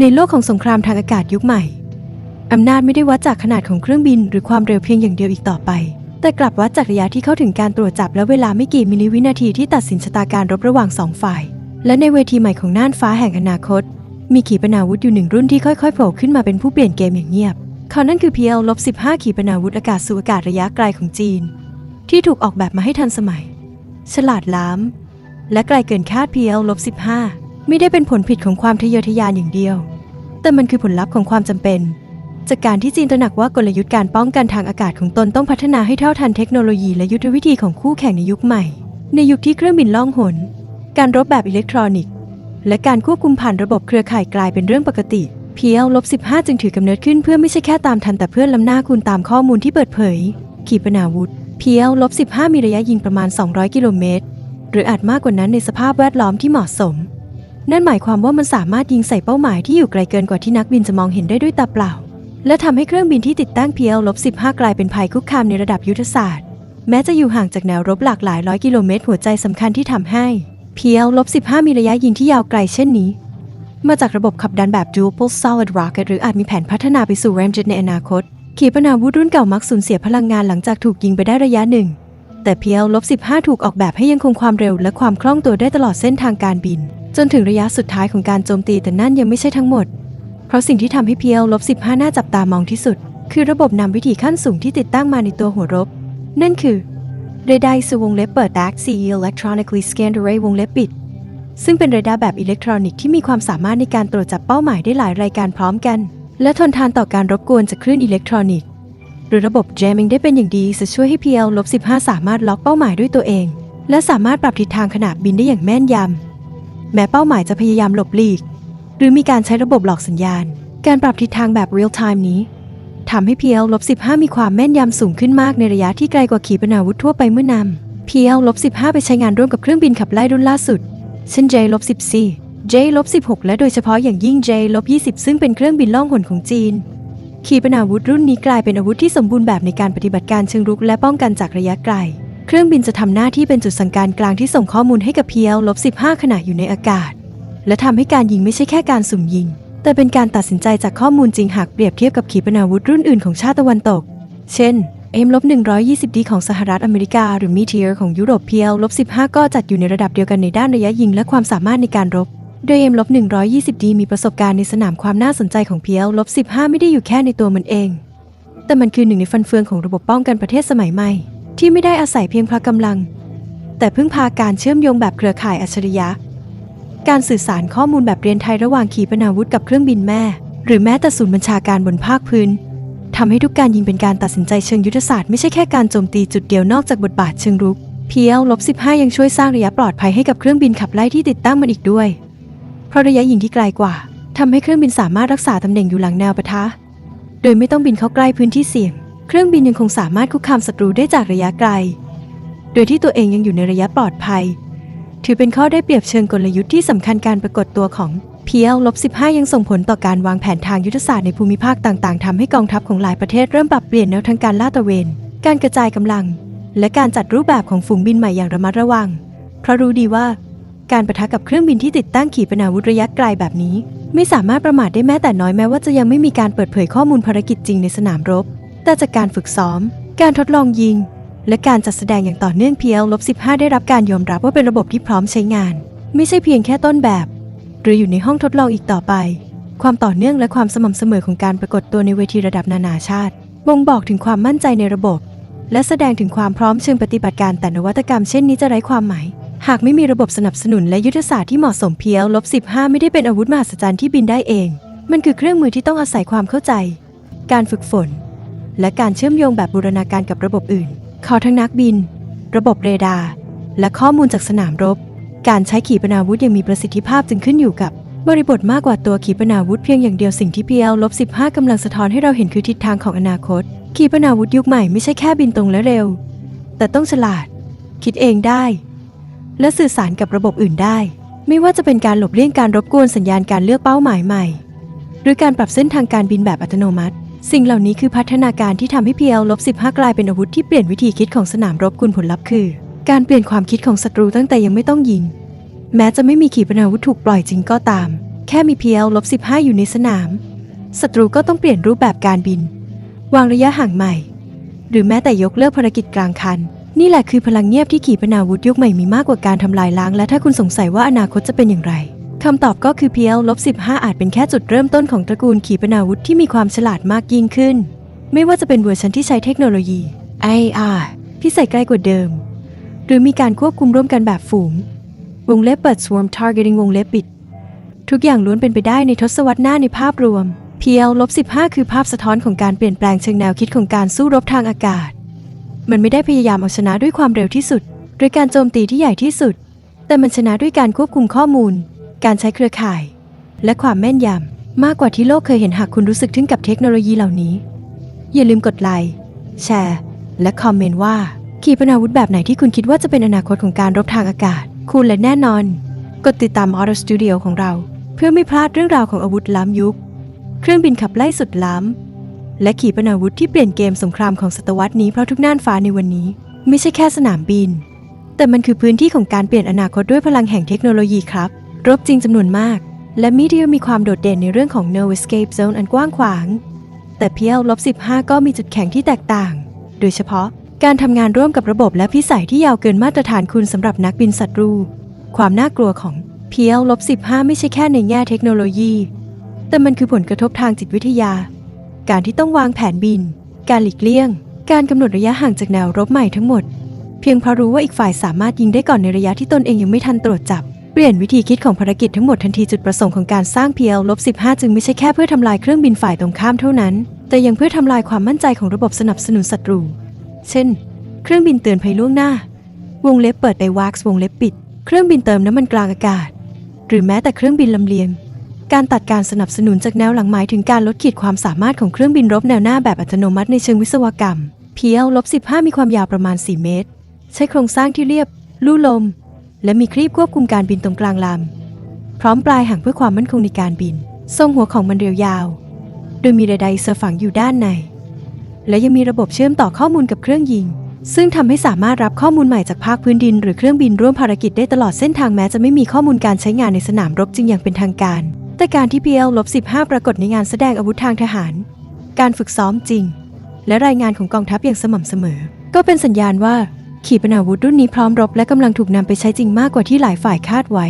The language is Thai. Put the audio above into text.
ในโลกของสงครามทางอากาศยุคใหม่ อำนาจไม่ได้วัดจากขนาดของเครื่องบิน หรือความเร็วเพียงอย่างเดียวอีกต่อไป แต่กลับวัดจากระยะที่เข้าถึงการตรวจจับและเวลาไม่กี่มิลลิวินาทีที่ตัดสินชะตาการรบระหว่างสองฝ่าย และในเวทีใหม่ของน่านฟ้าแห่งอนาคต มีขีปนาวุธอยู่หนึ่งรุ่นที่ค่อยๆโผล่ขึ้นมาเป็นผู้เปลี่ยนเกมอย่างเงียบเขานั่นคือ PL-15 ขีปนาวุธอากาศสู่อากาศระยะไกลของจีน ที่ถูกออกแบบมาให้ทันสมัย ฉลาดล้ำและไกลเกินคาด PL-15 ไม่ได้เป็นผลผิดของความทะเยอทะยานอย่างเดียว แต่มันคือผลลัพธ์ของความจำเป็น จากการที่จีนตระหนักว่ากลยุทธ์การป้องกันทางอากาศของตนต้องพัฒนาให้เท่าทันเทคโนโลยีและยุทธวิธีของคู่แข่งในยุคใหม่ ในยุคที่เครื่องบินล่องหน การรบแบบอิเล็กทรอนิกส์ และการควบคุมผ่านระบบเครือข่ายกลายเป็นเรื่องปกติ PL-15 จึงถือกำเนิดขึ้นเพื่อไม่ใช่แค่ตามทันแต่เพื่อล้ำหน้าคุณตามข้อมูลที่เปิดเผย ขีปนาวุธ PL-15 มีระยะยิงประมาณ 200 กิโลเมตร หรืออาจมากกว่านั้นในสภาพแวดล้อมที่เหมาะสม นั่นหมายความว่ามันสามารถยิงใส่เป้าหมายที่อยู่ไกลเกินกว่าที่นักบินจะมองเห็นได้ด้วยตาเปล่า และทำให้เครื่องบินที่ติดตั้ง PL-15 กลายเป็นภัยคุกคามในระดับยุทธศาสตร์ แม้จะอยู่ห่างจากแนวรบหลากหลายร้อยกิโลเมตรหัวใจสำคัญที่ทำให้ PL-15 มีระยะยิงที่ยาวไกลเช่นนี้ มาจากระบบขับดันแบบ Dual Solid Rocket หรืออาจมีแผนพัฒนาไปสู่ Ramjet ในอนาคต ขีปนาวุธรุ่นเก่ามักสูญเสียพลังงานหลังจากถูกยิงไปได้ระยะหนึ่งแต่ PL-15 ถูกออกแบบให้ยังคงความเร็วและความคล่องตัวได้ตลอดเส้นทางการบิน จนถึงระยะสุดท้ายของการโจมตีแต่นั่นยังไม่ใช่ทั้งหมด เพราะสิ่งที่ทำให้ PL-15 น่าจับตามองที่สุด คือระบบนำวิถีขั้นสูงที่ติดตั้งมาในตัวหัวรบ นั่นคือเรดาร์สูวงเล็บเปิด AXE Electronically Scanned Array วงเล็บปิด ซึ่งเป็นเรดาร์แบบอิเล็กทรอนิกส์ที่มีความสามารถในการตรวจจับเป้าหมายได้หลายรายการพร้อมกัน และทนทานต่อการรบกวนจากคลื่นอิเล็กทรอนิกส์หรือระบบ jamming ได้เป็นอย่างดีจะช่วยให้ PL-15 สามารถล็อกเป้าหมายด้วยตัวเอง และสามารถปรับทิศทางขณะบินได้อย่างแม่นยำ แม้เป้าหมายจะพยายามหลบหลีก หรือมีการใช้ระบบหลอกสัญญาณ การปรับทิศทางแบบ real time นี้ทำให้ PL-15 มีความแม่นยำสูงขึ้นมากในระยะที่ไกลกว่าขีปนาวุธทั่วไปเมื่อนำ PL-15 ไปใช้งานร่วมกับเครื่องบินขับไล่รุ่นล่าสุด เช่น J-14 J-16 และโดยเฉพาะอย่างยิ่ง J-20 ซึ่งเป็นเครื่องบินล่องหนของจีน ขีปนาวุธรุ่นนี้กลายเป็นอาวุธที่สมบูรณ์แบบในการปฏิบัติการเชิงรุกและป้องกันจากระยะไกล เครื่องบินจะทำหน้าที่เป็นจุดสั่งการกลางที่ส่งข้อมูลให้กับ PL-15 ขณะอยู่ในอากาศ และทำให้การยิงไม่ใช่แค่การสุ่มยิง แต่เป็นการตัดสินใจจากข้อมูลจริงหากเปรียบเทียบกับขีปนาวุธรุ่นอื่นของชาติตะวันตก เช่น M-120D ของสหรัฐอเมริกา หรือ Meteor ของยุโรป PL-15 ก็จัดอยู่ในระดับเดียวกันในด้านระยะยิงและความสามารถในการรบ โดย M-120D มีประสบการณ์ในสนามความน่าสนใจของ PL-15 ไม่ได้อยู่แค่ในตัวมันเอง แต่มันคือหนึ่งในฟันเฟืองของระบบป้องกันประเทศสมัยใหม่ ที่ไม่ได้อาศัยเพียงพละกำลัง แต่พึ่งพาการเชื่อมโยงแบบเครือข่ายอัจฉริยะ การสื่อสารข้อมูลแบบเรียนไทยระหว่างขีปนาวุธกับเครื่องบินแม่ หรือแม้แต่ศูนย์บัญชาการบนภาคพื้นทำให้ทุกการยิงเป็นการตัดสินใจเชิงยุทธศาสตร์ไม่ใช่แค่การโจมตีจุดเดียวนอกจากบทบาทเชิงรุก PL-15 ยังช่วยสร้างระยะปลอดภัยให้กับเครื่องบินขับไล่ที่ติดตั้งมันอีกด้วย เพราะระยะยิงที่ไกลกว่าทำให้เครื่องบินสามารถรักษาตำแหน่งอยู่หลังแนวปะทะ โดยไม่ต้องบินเข้าใกล้พื้นที่เสี่ยง เครื่องบินยังคงสามารถคุกคามศัตรูได้จากระยะไกล โดยที่ตัวเองยังอยู่ในระยะปลอดภัย ถือเป็นข้อได้เปรียบเชิงกลยุทธ์ที่สำคัญการปรากฏตัวของ PL-15 ยังส่งผลต่อการวางแผนทางยุทธศาสตร์ในภูมิภาคต่างๆทำให้กองทัพของหลายประเทศเริ่มปรับเปลี่ยนแนวทางการลาดตระเวน การกระจายกำลัง และการจัดรูปแบบของฝูงบินใหม่อย่างระมัดระวัง เพราะรู้ดีว่า การประทะกับเครื่องบินที่ติดตั้งขีปนาวุธระยะไกลแบบนี้ ไม่สามารถประมาทได้แม้แต่น้อยแม้ว่าจะยังไม่มีการเปิดเผยข้อมูลภารกิจจริงในสนามรบ แต่จากการฝึกซ้อม การทดลองยิง และการจัดแสดงอย่างต่อเนื่อง PL-15 ได้รับการยอมรับว่าเป็นระบบที่พร้อมใช้งาน ไม่ใช่เพียงแค่ต้นแบบ หรืออยู่ในห้องทดลองอีกต่อไป ความต่อเนื่องและความสม่ำเสมอของการปรากฏตัวในเวทีระดับนานาชาติ บ่งบอกถึงความมั่นใจในระบบ และแสดงถึงความพร้อมเชิงปฏิบัติการแต่นวัตกรรมเช่นนี้จะไร้ความหมายหากไม่มีระบบสนับสนุนและยุทธศาสตร์ที่เหมาะสม PL-15 ไม่ได้เป็นอาวุธมหัศจรรย์ที่บินได้เอง มันคือเครื่องมือที่ต้องอาศัยความเข้าใจ การฝึกฝน และการเชื่อมโยงแบบบูรณาการกับระบบอื่นขอทั้งนักบิน ระบบเรดาร์ และข้อมูลจากสนามรบ การใช้ขีปนาวุธยังมีประสิทธิภาพจึงขึ้นอยู่กับบริบทมากกว่าตัวขีปนาวุธเพียงอย่างเดียวสิ่งที่ PL-15 กำลังสะท้อนให้เราเห็นคือทิศทางของอนาคต ขีปนาวุธยุคใหม่ไม่ใช่แค่บินตรงและเร็ว แต่ต้องฉลาด คิดเองได้ และสื่อสารกับระบบอื่นได้ ไม่ว่าจะเป็นการหลบเลี่ยงการรบกวนสัญญาณการเลือกเป้าหมายใหม่ หรือการปรับเส้นทางการบินแบบอัตโนมัติ สิ่งเหล่านี้คือพัฒนาการที่ทำให้ PL-15 กลายเป็นอาวุธที่เปลี่ยนวิธีคิดของสนามรบคุณผลลัพธ์คือ การเปลี่ยนความคิดของศัตรูตั้งแต่ยังไม่ต้องยิง แม้จะไม่มีขีปนาวุธถูกปล่อยจริงก็ตาม แค่มี PL-15 อยู่ในสนามศัตรูก็ต้องเปลี่ยนรูปแบบการบิน วางระยะห่างใหม่ หรือแม้แต่ยกเลิกภารกิจกลางคัน นี่แหละคือพลังเงียบที่ขีปนาวุธยุคใหม่มีมากกว่าการทำลายล้าง และถ้าคุณสงสัยว่าอนาคตจะเป็นอย่างไร คำตอบก็คือ PL-15 อาจเป็นแค่จุดเริ่มต้นของตระกูลขีปนาวุธที่มีความฉลาดมากยิ่งขึ้น ไม่ว่าจะเป็นเวอร์ชันที่ใช้เทคโนโลยี IR ที่ใส่ใกล้กว่าเดิม หรือมีการควบคุมร่วมกันแบบฝูง วงเล็บเปิด swarm targeting วงเล็บปิด ทุกอย่างล้วนเป็นไปได้ในทศวรรษหน้าในภาพรวม PL-15 คือภาพสะท้อนของการเปลี่ยนแปลงเชิงแนวคิดของการสู้รบทางอากาศ มันไม่ได้พยายามเอาชนะด้วยความเร็วที่สุด หรือการโจมตีที่ใหญ่ที่สุด แต่มันชนะด้วยการควบคุมข้อมูล การใช้เครือข่าย และความแม่นยำมากกว่าที่โลกเคยเห็นหากคุณรู้สึกถึงกับเทคโนโลยีเหล่านี้ อย่าลืมกดไลค์แชร์ และคอมเมนต์ว่า ขีปนาวุธแบบไหนที่คุณคิดว่าจะเป็นอนาคตของการรบทางอากาศ คุณและแน่นอน กดติดตาม Auto Studio ของเรา เพื่อไม่พลาดเรื่องราวของอาวุธล้ำยุค เครื่องบินขับไล่สุดล้ำและขีปนาวุธที่เปลี่ยนเกมสงครามของศตวรรษนี้เพราะทุกน่านฟ้าในวันนี้ ไม่ใช่แค่สนามบิน แต่มันคือพื้นที่ของการเปลี่ยนอนาคตด้วยพลังแห่งเทคโนโลยีครับ รบจริงจำนวนมาก และมีเดียมีความโดดเด่นในเรื่องของ no escape zone อันกว้างขวาง แต่ PL-15 ก็มีจุดแข็งที่แตกต่าง โดยเฉพาะการทำงานร่วมกับระบบและพิสัยที่ยาวเกินมาตรฐานคุณสำหรับนักบินศัตรู ความน่ากลัวของ PL-15 ไม่ใช่แค่ในแง่เทคโนโลยี แต่มันคือผลกระทบทางจิตวิทยา การที่ต้องวางแผนบิน การหลีกเลี่ยง การกำหนดระยะห่างจากแนวรบใหม่ทั้งหมด เพียงเพราะรู้ว่าอีกฝ่ายสามารถยิงได้ก่อนในระยะที่ตนเองยังไม่ทันตรวจจับ เปลี่ยนวิธีคิดของภารกิจทั้งหมดทันทีจุดประสงค์ของการสร้าง PL-15 จึงไม่ใช่แค่เพื่อทำลายเครื่องบินฝ่ายตรงข้ามเท่านั้น แต่ยังเพื่อทำลายความมั่นใจของระบบสนับสนุนศัตรู เช่น เครื่องบินเตือนภัยล่วงหน้า วงเล็บเปิดไดวักซ์วงเล็บปิด เครื่องบินเติมน้ำมันกลางอากาศ หรือแม้แต่เครื่องบินลำเลียง การตัดการสนับสนุนจากแนวหลังหมายถึงการลดขีดความสามารถของเครื่องบินรบแนวหน้าแบบอัตโนมัติในเชิงวิศวกรรม PL-15 มีความยาวประมาณ 4 เมตร ใช้โครงสร้างที่เรียบ ลู่ลม และมีครีบควบคุมการบินตรงกลางลำ พร้อมปลายหางเพื่อความมั่นคงในการบิน ทรงหัวของมันเรียวยาว โดยมีเรดาร์เซอฝังอยู่ด้านใน และยังมีระบบเชื่อมต่อข้อมูลกับเครื่องยิง ซึ่งทำให้สามารถรับข้อมูลใหม่จากภาคพื้นดิน หรือเครื่องบินร่วมภารกิจได้ตลอดเส้นทางแม้จะไม่มีข้อมูลการใช้งานในสนามรบจริงอย่างเป็นทางการ แต่การที่ PL-15 ปรากฏในงานแสดงอาวุธทางทหาร การฝึกซ้อมจริง และรายงานของกองทัพอย่างสม่ำเสมอ ก็เป็นสัญญาณว่า ขีปนาวุธรุ่นนี้พร้อมรบและกำลังถูกนำไปใช้จริงมากกว่าที่หลายฝ่ายคาดไว้